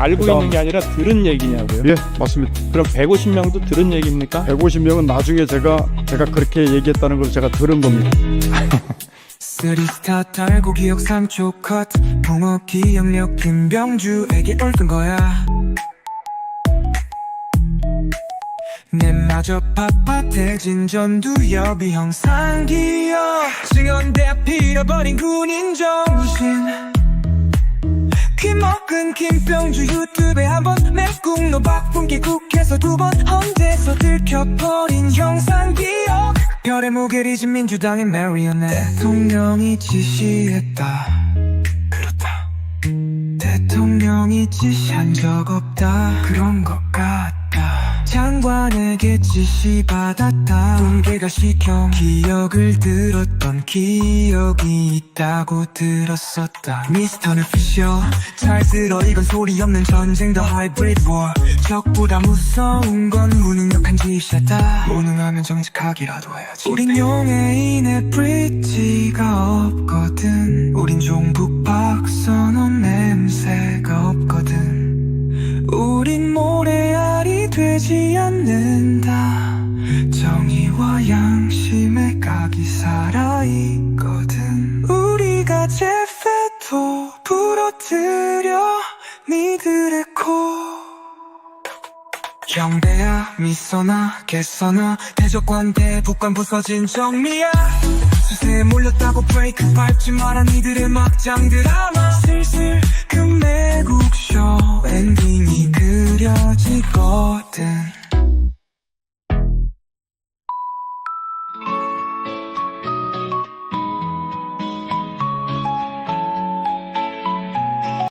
알고 그다음- 있는 게 아니라 들은 얘기냐고요? 예, 맞습니다. 그럼 150명도 들은 얘기입니까? 150명은 나중에 제가 제가 그렇게 얘기했다는 걸 제가 들은 겁니다. 쓰리스타 달고 기억 3초 컷 붕어 기억력 김병주에게 옳은 거야 내마저 빳빳해진 전두엽이 형상 기억 증언대 앞 잃어버린 군인 정신 귀먹은 김병주 유튜브에 한번 맵국노 박분 기 국에서 두번 헌재서 들켜버린 형상 기억. 별의 무게를 진 민주당의 메리오네 대통령이 지시했다. 그렇다. 대통령이 지시한 적 없다. 그런 것 같다 장관에게 지시받았다. 분개가 시켜 기억을 들었던 기억이 있다고 들었었다. 미스터는 피셔 잘 들어. 이건 소리 없는 전쟁 더 하이브리드 워 적보다 무서운 건 무능력한 짓이다. 무능하면 정직하기라도 해야지. 우린 용해인의 브릿지가 없거든. 우린 종북 박선원 냄새가 없거든. 우린 모래알이 되지 않는다. 정의와 양심의 각이 살아있거든. 우리가 제페토 부러뜨려 니들의 코. 경배야 미소나 개서나 대적관 대 북관 부서진 정리야. 수세에 몰렸다고 브레이크 밟지 마라 니들의 막장 드라마. 슬슬 그만 doctor.